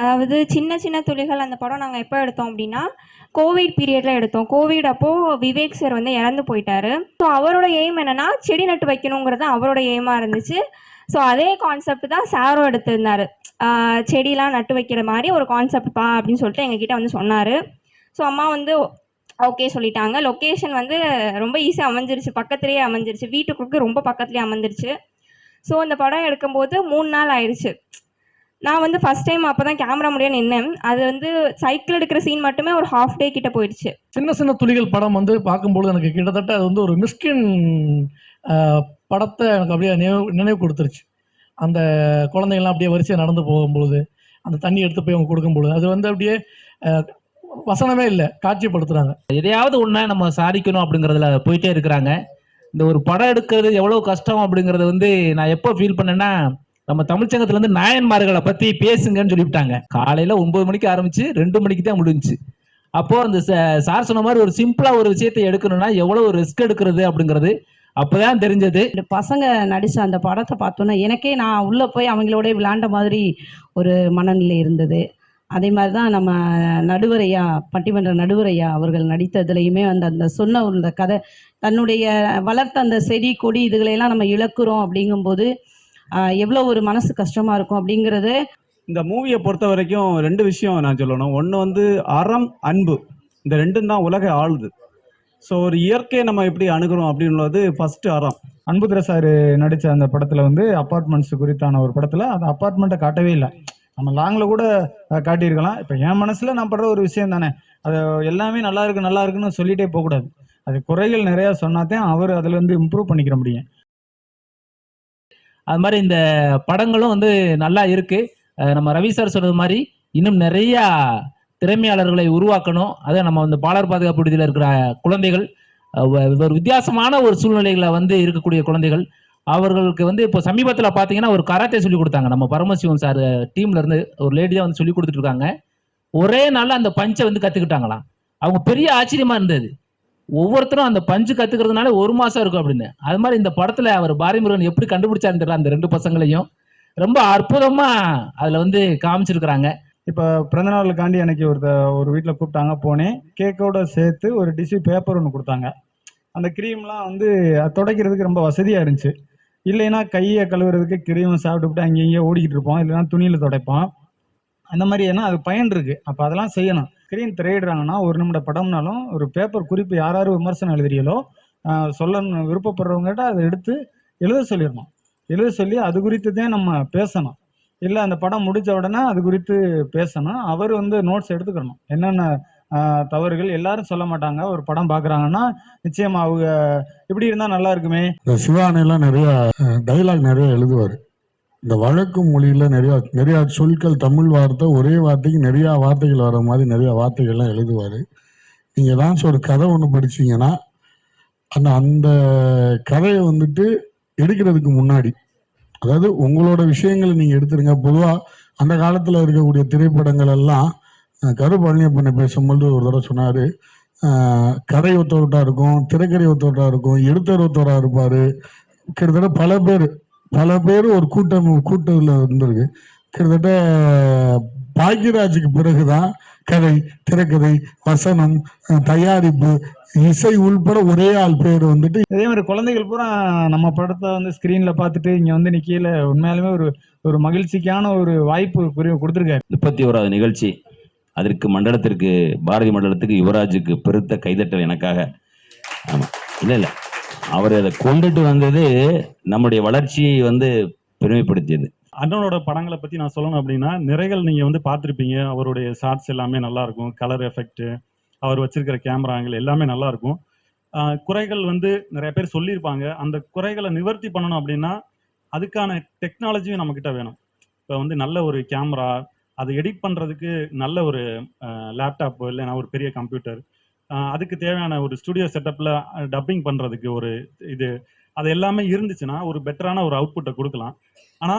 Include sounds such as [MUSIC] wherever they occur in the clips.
அதாவது சின்ன சின்ன துளிகள் அந்த படம் நாங்கள் எப்போ எடுத்தோம் அப்படின்னா கோவிட் பீரியடில் எடுத்தோம். கோவிட் அப்போ விவேக் சார் வந்து இறந்து போயிட்டாரு. ஸோ அவரோட எய்ம் என்னன்னா செடி நட்டு வைக்கணுங்கிறது அவரோட எய்மாக இருந்துச்சு. ஸோ அதே கான்செப்ட் தான் சாரும் எடுத்திருந்தாரு. செடிலாம் நட்டு வைக்கிற மாதிரி ஒரு கான்செப்ட் பா அப்படின்னு சொல்லிட்டு எங்ககிட்ட வந்து சொன்னார். ஸோ அம்மா வந்து ஓகே சொல்லிட்டாங்க. லொக்கேஷன் வந்து ரொம்ப ஈஸியாக அமைஞ்சிருச்சு. பக்கத்துலேயே அமைஞ்சிருச்சு. வீட்டுக்கு ரொம்ப பக்கத்துலேயே அமைஞ்சிருச்சு. ஸோ இந்த படம் எடுக்கும்போது மூணு நாள் ஆயிடுச்சு நான் வந்து ஃபர்ஸ்ட் டைம் அப்போ தான் கேமரா முடிய நின்னேன். அது வந்து சைக்கிள் எடுக்கிற சீன் மட்டுமே ஒரு ஹாஃப் டே கிட்ட போயிடுச்சு. சின்ன சின்ன துளிகள் படம் வந்து பார்க்கும்பொழுது எனக்கு கிட்டத்தட்ட அது வந்து ஒரு மிஸ்கின் படத்தை எனக்கு அப்படியே நினைவு நினைவு கொடுத்துருச்சு. அந்த குழந்தைங்கள்லாம் அப்படியே வரிசையாக நடந்து போகும்பொழுது அந்த தண்ணி எடுத்து போய் அவங்க கொடுக்கும்பொழுது அது வந்து அப்படியே வசனமே இல்லை காட்சிப்படுத்துகிறாங்க எதையாவது ஒண்ண நம்ம சாதிக்கணும் அப்படிங்கறதுல போயிட்டே இருக்கிறாங்க. இந்த ஒரு படம் எடுக்கிறது எவ்வளவு கஷ்டம் அப்படிங்கறது வந்து நான் எப்போ ஃபீல் பண்ணேன்னா நம்ம தமிழ்ச்சங்கத்துல இருந்து நாயன்மார்களை பத்தி பேசுங்கன்னு சொல்லிவிட்டாங்க. காலையில ஒன்பது மணிக்கு ஆரம்பிச்சு ரெண்டு மணிக்கு தான் முடிஞ்சுச்சு. அப்போ அந்த ச- சார் சொன்ன மாதிரி ஒரு சிம்பிளா ஒரு விஷயத்தை எடுக்கணும்னா எவ்வளவு ரிஸ்க் எடுக்கிறது அப்படிங்கிறது அப்பதான் தெரிஞ்சது. இந்த பசங்க நடிச்ச அந்த படத்தை பார்த்தோன்னா எனக்கே நான் உள்ளே போய் அவங்களோட விளையாண்ட மாதிரி ஒரு மனநிலை இருந்தது. அதே மாதிரி தான் நம்ம நடுவரையா பட்டிமன்ற நடுவரையா அவர்கள் நடித்ததுலையுமே அந்த அந்த சொன்ன ஒரு கதை தன்னுடைய வளர்த்த அந்த செடி கொடி இதுகளையெல்லாம் நம்ம இழக்கிறோம் அப்படிங்கும்போது எவ்வளோ ஒரு மனசு கஷ்டமா இருக்கும் அப்படிங்கிறது இந்த மூவியை பொறுத்த வரைக்கும் ரெண்டு விஷயம் நான் சொல்லணும். ஒன்று வந்து அறம் அன்பு. இந்த ரெண்டும் தான் உலக ஆளுது. ஸோ ஒரு இயற்கையை நம்ம எப்படி அணுகிறோம் அப்படின்றது ஃபர்ஸ்ட் அறம். அன்புதுரை சார் நடித்த அந்த படத்தில் வந்து அப்பார்ட்மெண்ட்ஸ் குறித்தான ஒரு படத்தில் அந்த அப்பார்ட்மெண்ட்டை காட்டவே இல்லை. நம்ம லாங்கில் கூட காட்டியிருக்கலாம். இப்போ என் மனசில் நான் படுற ஒரு விஷயம் தானே. அது எல்லாமே நல்லா இருக்கு நல்லா இருக்குன்னு சொல்லிட்டே போகக்கூடாது. அது குறைகள் நிறையா சொன்னாதான் அவர் அதில் இம்ப்ரூவ் பண்ணிக்கிற முடியும். அது மாதிரி இந்த படங்களும் வந்து நல்லா இருக்கு. நம்ம ரவி சார் சொன்னது மாதிரி இன்னும் நிறைய திறமையாளர்களை உருவாக்கணும். அதை நம்ம வந்து பாலர் பாதுகாப்பு விடுதியில் இருக்கிற குழந்தைகள் ஒரு வித்தியாசமான ஒரு சூழ்நிலைகளை வந்து இருக்கக்கூடிய குழந்தைகள் அவர்களுக்கு வந்து இப்போ சமீபத்தில் பார்த்தீங்கன்னா ஒரு கராத்தே சொல்லி கொடுத்தாங்க. நம்ம பரமசிவம் சார் டீம்ல இருந்து ஒரு லேடி தான் வந்து சொல்லி கொடுத்துட்டு இருக்காங்க. ஒரே நாளில் அந்த பஞ்சை வந்து கத்துக்கிட்டாங்களாம். அவங்க பெரிய ஆச்சரியமா இருந்தது. ஒவ்வொருத்தரும் அந்த பஞ்சு கத்துக்கிறதுனால ஒரு மாசம் இருக்கும் அப்படின்னு. அது மாதிரி இந்த படத்துல அவர் பாரிமுருகன் எப்படி கண்டுபிடிச்சாருன்னு தெரியல அந்த ரெண்டு பசங்களையும். ரொம்ப அற்புதமா அதுல வந்து காமிச்சிருக்கிறாங்க. இப்போ பிறந்தநாளுக்காண்டி எனக்கு ஒரு ஒரு வீட்டில் கூப்பிட்டாங்க போனேன் கேக்கோட சேர்த்து ஒரு டிஷ்யூ பேப்பர் ஒன்று கொடுத்தாங்க. அந்த க்ரீம்லாம் வந்து துடைக்கிறதுக்கு ரொம்ப வசதியாக இருந்துச்சு. இல்லைன்னா கையை கழுவுறதுக்கு க்ரீம் சாப்பிட்டுவிட்டு அங்கே இங்கே ஓடிக்கிட்டு இருப்போம் இல்லைன்னா துணியில் துடைப்போம் அந்த மாதிரி ஏன்னா அது பயன் இருக்கு. அப்போ அதெல்லாம் செய்யணும். ஸ்க்ரீன் திரையிடுறாங்கன்னா ஒரு நிமிட படம்னாலும் ஒரு பேப்பர் குறிப்பு யார் யார் விமர்சனம் எழுதுறீங்களோ சொல்லணும். விருப்பப்படுறவங்ககிட்ட அதை எடுத்து எழுத சொல்லிடணும். எழுத சொல்லி அது குறித்து தான் நம்ம பேசணும். இல்லை அந்த படம் முடிச்ச உடனே அது குறித்து பேசணும். அவர் வந்து நோட்ஸ் எடுத்துக்கணும். என்னென்ன தவறுகள் எல்லாரும் சொல்ல மாட்டாங்க. ஒரு படம் பார்க்குறாங்கன்னா நிச்சயமா அவங்க இப்படி இருந்தால் நல்லா இருக்குமே. இந்த நிறைய டைலாக் நிறைய எழுதுவார். இந்த வழக்கு மொழியில நிறைய நிறைய சொற்கள் தமிழ் வார்த்தை ஒரே வார்த்தைக்கு நிறைய வார்த்தைகள் வர மாதிரி நிறைய வார்த்தைகள்லாம் எழுதுவார். நீங்கள் ஏதாச்சும் ஒரு கதை ஒன்று படிச்சீங்கன்னா அந்த அந்த கதையை வந்துட்டு எடுக்கிறதுக்கு முன்னாடி அதாவது உங்களோட விஷயங்களை நீங்கள் எடுத்துருங்க. பொதுவாக அந்த காலத்தில் இருக்கக்கூடிய திரைப்படங்கள் எல்லாம் கரு பழனியப்பனை பேசும்போது ஒரு தடவை சொன்னார் கதை ஒத்தவர்கிட்ட இருக்கும் திரைக்கதை ஒத்தவர்கிட்ட இருக்கும் எடுத்தர் ஒத்தவராக இருப்பார். கிட்டத்தட்ட பல பேர் பல பேர் ஒரு கூட்டம் கூட்டத்தில் இருந்திருக்கு கிட்டத்தட்ட பாக்யராஜுக்கு பிறகுதான் கதை திரைக்கதை வசனம் தயாரிப்பு இசை உள்பட ஒரே ஆள் பேர் வந்துட்டு இதே மாதிரி குழந்தைகள் பூரா நம்ம படத்தை வந்து ஸ்க்ரீனில் பார்த்துட்டு இங்கே வந்து நிற்கையில் உண்மையாலுமே ஒரு ஒரு மகிழ்ச்சிக்கான ஒரு வாய்ப்பு புரிய கொடுத்துருக்காரு. முப்பத்தி ஓராவது நிகழ்ச்சி. அதற்கு மண்டலத்திற்கு பாரதி மண்டலத்துக்கு யுவராஜுக்கு பெருத்த கைதட்டல் எனக்காக. ஆமா. இல்ல இல்ல. அவர் அதை கொண்டுட்டு வந்தது நம்முடைய வளர்ச்சியை வந்து பெருமைப்படுத்தியது. அண்ணனோட படங்களை பத்தி நான் சொல்லணும் அப்படின்னா நிறைகள் நீங்க வந்து பார்த்துருப்பீங்க. அவருடைய ஷார்ட்ஸ் எல்லாமே நல்லா இருக்கும். கலர் எஃபெக்ட் அவர் வச்சிருக்கிற கேமரா ஆங்கிள் எல்லாமே நல்லா இருக்கும். குறைகள் வந்து நிறைய பேர் சொல்லியிருப்பாங்க. அந்த குறைகளை நிவர்த்தி பண்ணணும் அப்படின்னா அதுக்கான டெக்னாலஜியும் நம்ம கிட்ட வேணும். இப்போ வந்து நல்ல ஒரு கேமரா அதை எடிட் பண்றதுக்கு நல்ல ஒரு லேப்டாப் இல்லைன்னா ஒரு பெரிய கம்ப்யூட்டர் அதுக்கு தேவையான ஒரு ஸ்டுடியோ செட்டப்ல டப்பிங் பண்றதுக்கு ஒரு இது அது எல்லாமே இருந்துச்சுன்னா ஒரு பெட்டரான ஒரு அவுட்புட்டை கொடுக்கலாம். ஆனா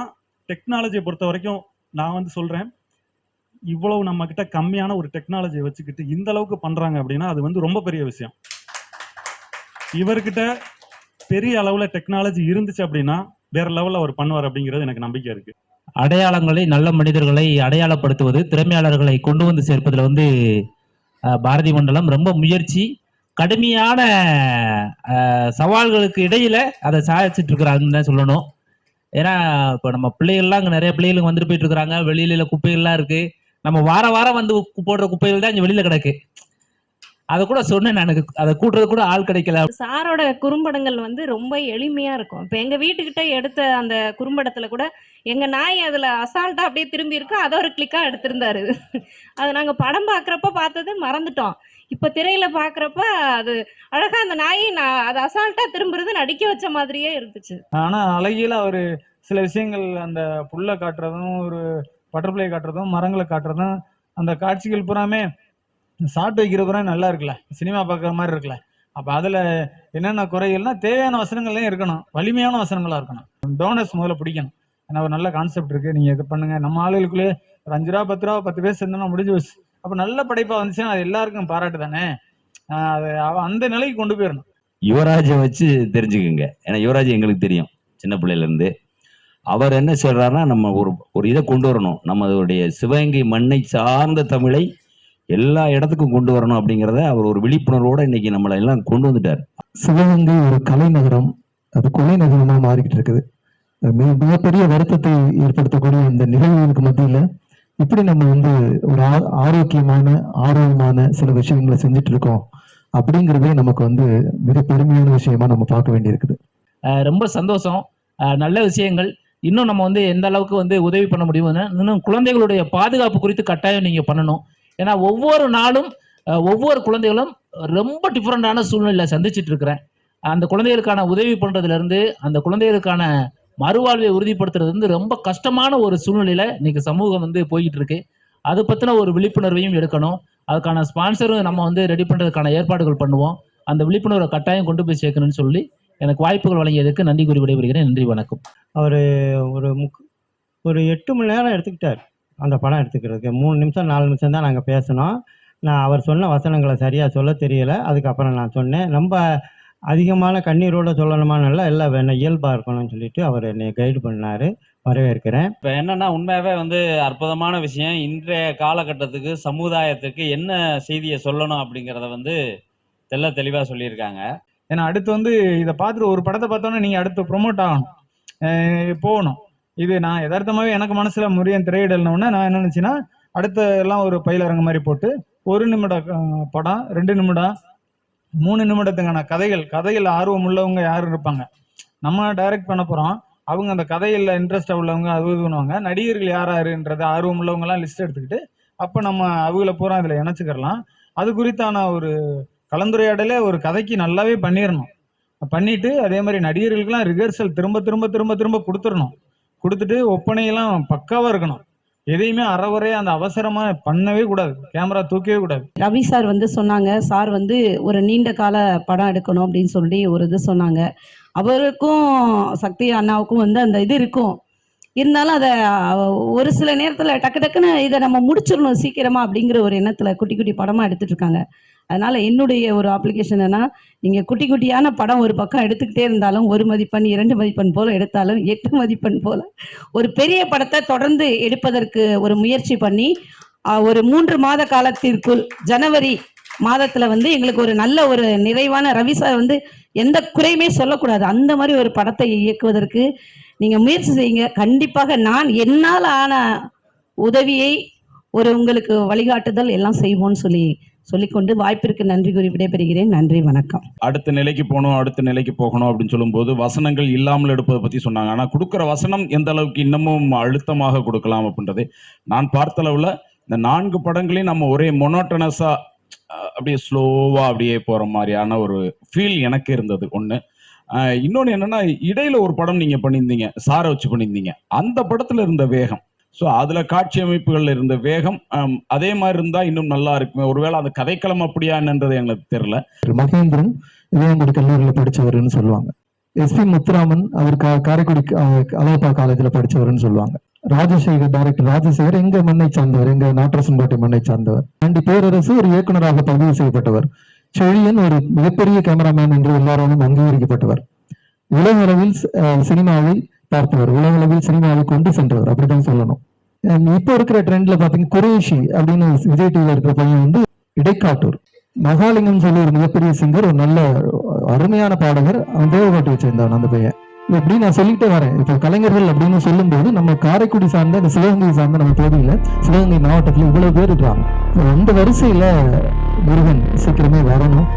டெக்னாலஜியை பொறுத்த வரைக்கும் நான் வந்து சொல்றேன் இவ்வளவு நம்ம கிட்ட கம்மியான ஒரு டெக்னாலஜியை வச்சுக்கிட்டு இந்த அளவுக்கு பண்றாங்க அப்படின்னா அது வந்து ரொம்ப பெரிய விஷயம். இவர்கிட்ட பெரிய அளவுல டெக்னாலஜி இருந்துச்சு அப்படின்னா வேற லெவல்ல அவர் பண்ணுவார் அப்படிங்கிறது எனக்கு நம்பிக்கை இருக்கு. அடையாளங்களை நல்ல மனிதர்களை அடையாளப்படுத்துவது திறமையாளர்களை கொண்டு வந்து சேர்ப்பதில் வந்து பாரதி மண்டலம் ரொம்ப முயற்சி. கடுமையான சவால்களுக்கு இடையில அதை சாதிச்சுட்டு இருக்கிறாங்கன்னு தான் சொல்லணும். ஏன்னா இப்போ நம்ம பிள்ளைகள்லாம் அங்கே நிறைய பிள்ளைகளுக்கு வந்துட்டு போயிட்டு இருக்கிறாங்க வெளியில குப்பைகள்லாம் இருக்கு. நம்ம வார வாரம் வந்து போடுற குப்பைகள் தான் இங்கே வெளியில கிடக்கு. அதை கூட சொன்னேன் நான் எனக்கு. அதை கூட்டுறது கூட ஆள் கிடைக்கல. சாரோட குறும்படங்கள் வந்து ரொம்ப எளிமையா இருக்கும். இப்போ எங்க வீட்டுக்கிட்ட எடுத்த அந்த குறும்படத்துல கூட எங்க நாய் அதுல அசால்ட்டா அப்படியே திரும்பி இருக்கு. அதை ஒரு கிளிக்கா எடுத்திருந்தாரு. அது நாங்க படம் பார்க்கறப்ப பார்த்தது மறந்துட்டோம். இப்ப திரையில பார்க்கறப்ப அது அழகா அந்த நாயை நான் அது அசால்ட்டா திரும்புறது நடிக்க வச்ச மாதிரியே இருந்துச்சு. ஆனா அழகியல அவரு சில விஷயங்கள் அந்த புல்லை காட்டுறதும் ஒரு பட்டர்ஃப்ளை காட்டுறதும் மரங்களை காட்டுறதும் அந்த காட்சிகள் பூராமே ஷார்ட் வைக்கிற நல்லா இருக்குல்ல. சினிமா பார்க்குற மாதிரி இருக்குல்ல. அப்போ அதில் என்னென்ன குறைகள்னா தேவையான வசனங்கள்லையும் இருக்கணும். வலிமையான வசனங்களாக இருக்கணும். டோனர்ஸ் முதல்ல பிடிக்கணும். ஏன்னா ஒரு நல்ல கான்செப்ட் இருக்குது நீங்கள் இது பண்ணுங்கள் நம்ம ஆளுகளுக்குள்ளேயே ஒரு அஞ்சு ரூபா பத்து ரூபா பத்து பேர் சேர்ந்தோம்னா முடிஞ்சு வச்சு அப்போ நல்ல படைப்பாக வந்துச்சுன்னா அது எல்லாருக்கும் பாராட்டு தானே? அது அந்த நிலைக்கு கொண்டு போயிடணும். யுவராஜை வச்சு தெரிஞ்சுக்குங்க. ஏன்னா யுவராஜ் எங்களுக்கு தெரியும். சின்ன பிள்ளையிலேருந்து அவர் என்ன சொல்றாருன்னா நம்ம ஒரு ஒரு இதை கொண்டு வரணும். நம்மளுடைய சிவகங்கை மண்ணை சார்ந்த தமிழை எல்லா இடத்துக்கும் கொண்டு வரணும் அப்படிங்கிறத அவர் ஒரு விழிப்புணர்வோட இன்னைக்கு நம்மளை எல்லாம் கொண்டு வந்துட்டார். சிவகங்கை ஒரு கலை நகரம் அது கொலை நகரமா மாறிக்கிட்டு இருக்குது. மிக மிகப்பெரிய வருத்தத்தை ஏற்படுத்தக்கூடிய இந்த நிகழ்வுகளுக்கு மத்தியில இப்படி நம்ம வந்து ஒரு ஆ- ஆரோக்கியமான ஆர்வமான சில விஷயங்களை செஞ்சுட்டு இருக்கோம் அப்படிங்கிறதே நமக்கு வந்து மிக பெருமையான விஷயமா நம்ம பார்க்க வேண்டியிருக்குது. அஹ் ரொம்ப சந்தோஷம். நல்ல விஷயங்கள். இன்னும் நம்ம வந்து எந்த அளவுக்கு வந்து உதவி பண்ண முடியும்னு இன்னும் குழந்தைகளுடைய பாதுகாப்பு குறித்து கட்டாயம் நீங்க பண்ணணும். ஏன்னா ஒவ்வொரு நாளும் ஒவ்வொரு குழந்தைகளும் ரொம்ப டிஃப்ரெண்டான சூழ்நிலையில் சந்திச்சுட்டு இருக்கிறேன் அந்த குழந்தைகளுக்கான உதவி பண்ணுறதுலேருந்து அந்த குழந்தைகளுக்கான மறுவாழ்வை உறுதிப்படுத்துறது வந்து ரொம்ப கஷ்டமான ஒரு சூழ்நிலையில் இன்னைக்கு சமூகம் வந்து போய்கிட்டு இருக்கு அதை பற்றின ஒரு விழிப்புணர்வையும் எடுக்கணும். அதுக்கான ஸ்பான்சரும் நம்ம வந்து ரெடி பண்ணுறதுக்கான ஏற்பாடுகள் பண்ணுவோம். அந்த விழிப்புணர்வை கட்டாயம் கொண்டு போய் சேர்க்கணும்னு சொல்லி எனக்கு வாய்ப்புகள் வழங்கியதுக்கு நன்றி கூறி விடைபெறுகிறேன். நன்றி வணக்கம். அவர் ஒரு முக் ஒரு எட்டு மணி நேரம் எடுத்துக்கிட்டார். அந்த படம் எடுத்துக்கிறதுக்கு. மூணு நிமிஷம் நாலு நிமிஷம் தான் நாங்கள் பேசினோம். நான் அவர் சொன்ன வசனங்களை சரியாக சொல்ல தெரியல. அதுக்கப்புறம் நான் சொன்னேன் ரொம்ப அதிகமான கண்ணீரோட சொல்லணுமான்னு எல்லாம் வேணும் இயல்பாக இருக்கணும்னு சொல்லிட்டு அவர் என்னை கைடு பண்ணார். வரவேற்கிறேன். இப்போ என்னன்னா உண்மையாகவே வந்து அற்புதமான விஷயம். இன்றைய காலகட்டத்துக்கு சமுதாயத்துக்கு என்ன செய்தியை சொல்லணும் அப்படிங்கிறத வந்து தெள்ள தெளிவாக சொல்லியிருக்காங்க. ஏன்னா அடுத்து வந்து இதை பார்த்துட்டு ஒரு படத்தை பார்த்தோன்னே நீங்க அடுத்து ப்ரொமோட் ஆகணும். போகணும். இது நான் யதார்த்தமாவே எனக்கு மனசுல முரியன் திரையிடலனோடனே நான் என்ன நினைச்சேன்னா அடுத்த எல்லாம் ஒரு பயிலரங்க மாதிரி போட்டு ஒரு நிமிட படம் ரெண்டு நிமிடம் மூணு நிமிடத்துக்கான கதைகள் கதையில் ஆர்வம் உள்ளவங்க யாரும் இருப்பாங்க? நம்ம டைரக்ட் பண்ண போறோம். அவங்க அந்த கதையில் இன்ட்ரெஸ்ட் உள்ளவங்க அது இது பண்ணுவாங்க. நடிகர்கள் யார் யாருன்றது ஆர்வம் உள்ளவங்க எல்லாம் லிஸ்ட் எடுத்துக்கிட்டு அப்ப நம்ம அவங்கள பூரா இதுல இணைச்சுக்கிறலாம். அது குறித்தான ஒரு கலந்துரையாடலே ஒரு கதைக்கு நல்லாவே பண்ணிடணும் பண்ணிட்டு அதே மாதிரி நடிகர்களுக்கெல்லாம் ரிஹர்சல் திரும்ப திரும்ப திரும்ப திரும்ப கொடுத்துடணும் கொடுத்துட்டு ஒப்பனையெல்லாம் பக்காவா இருக்கணும். எதையுமே அறவரையா அந்த அவசரமா பண்ணவே கூடாது. கேமரா தூக்கவே கூடாது. ரவி சார் வந்து சொன்னாங்க சார் வந்து ஒரு நீண்ட கால படம் எடுக்கணும் அப்படின்னு சொல்லி ஒரு இது சொன்னாங்க. அவருக்கும் சக்தி அண்ணாவுக்கும் வந்து அந்த இது இருக்கும். இருந்தாலும் அதை ஒரு சில நேரத்தில் டக்கு டக்குன்னு இதை நம்ம முடிச்சிடணும் சீக்கிரமா அப்படிங்கிற ஒரு எண்ணத்தில் குட்டி குட்டி படமாக எடுத்துட்டு இருக்காங்க. அதனால என்னுடைய ஒரு அப்ளிகேஷன் என்ன நீங்கள் குட்டி குட்டியான படம் ஒரு பக்கம் எடுத்துக்கிட்டே இருந்தாலும் ஒரு மதிப்பெண் இரண்டு மதிப்பெண் போல எடுத்தாலும் எட்டு [LAUGHS] மதிப்பெண் போல ஒரு பெரிய படத்தை தொடர்ந்து எடுப்பதற்கு ஒரு முயற்சி பண்ணி ஒரு மூன்று மாத காலத்திற்குள் ஜனவரி மாதத்துல வந்து எங்களுக்கு ஒரு நல்ல ஒரு நிறைவான ரவி சார் வந்து எந்த குறையுமே சொல்லக்கூடாது. அந்த மாதிரி ஒரு படத்தை இயக்குவதற்கு நீங்க முயற்சி செய்யுங்க. கண்டிப்பாக நான் என்னால் ஆன உதவியை ஒரு உங்களுக்கு வழிகாட்டுதல் எல்லாம் செய்வோம்னு சொல்லி சொல்லிக்கொண்டு வாய்ப்பிற்கு நன்றி கூறி விடைபெறுகிறேன். நன்றி வணக்கம். அடுத்த நிலைக்கு போகணும் அடுத்த நிலைக்கு போகணும் அப்படின்னு சொல்லும்போது வசனங்கள் இல்லாமல் எடுப்பதை பற்றி சொன்னாங்க. ஆனால் கொடுக்குற வசனம் எந்த அளவுக்கு இன்னமும் அழுத்தமாக கொடுக்கலாம் அப்படின்றது நான் பார்த்த அளவில் இந்த நான்கு படங்களையும் நம்ம ஒரே மொனோட்டனஸாக அப்படியே ஸ்லோவாக அப்படியே போகிற மாதிரியான ஒரு ஃபீல் எனக்கு இருந்தது. ஒன்று இன்னொன்று என்னன்னா இடையில ஒரு படம் நீங்கள் பண்ணியிருந்தீங்க சாரை வச்சு பண்ணியிருந்தீங்க. அந்த படத்தில் இருந்த வேகம். ஸோ அதில் காட்சி அமைப்புகளில் இருந்த வேகம் அதே மாதிரி இருந்தால் இன்னும் நல்லா இருக்குமே. ஒருவேளை அந்த கதைக்களம் அப்படியா என்னன்றது எங்களுக்கு தெரியல. மகேந்திரன் இளையங்குடி கல்லூரியில் படித்தவர்னு சொல்லுவாங்க. எஸ்பி முத்துராமன் அவர் காரைக்குடி அலோபா காலேஜில் படித்தவர்னு சொல்லுவாங்க. ராஜசேகர் டைரக்டர் ராஜசேகர் எங்க மண்ணை சார்ந்தவர் எங்க நாட்டரசன்பேட்டை மண்ணை சார்ந்தவர். ஆண்டி பேரரசு ஒரு இயக்குனராக பதிவு செய்யப்பட்டவர். செழியன் ஒரு மிகப்பெரிய கேமராமேன் என்று எல்லாராலும் அங்கீகரிக்கப்பட்டவர். உலக அளவில் சினிமாவில் பார்த்தவர் உலக அளவில் சினிமாவை கொண்டு சென்றவர். அப்படிதான் சொல்லணும். இப்போ இருக்கிற ட்ரெண்ட்ல பாத்தீங்க குரேஷி அப்படின்னு விஜய் டிவில இருக்கிற பையன் வந்து இடைக்காட்டூர். மகாலிங்கம் சொல்லி ஒரு மிகப்பெரிய சிங்கர் ஒரு நல்ல அருமையான பாடகர். அவன் தேவகாட்டியை வச்சிருந்தான் அந்த பையன். இப்படி நான் சொல்லிட்டே வரேன். இப்போ கலைஞர்கள் அப்படின்னு சொல்லும்போது நம்ம காரைக்குடி சார்ந்த இந்த சிவகங்கை சார்ந்த நம்ம தொகுதியில சிவகங்கை மாவட்டத்துல இவ்வளவு பேர் இருக்காங்க. அந்த வரிசையில முருகன் சீக்கிரமே வரணும்.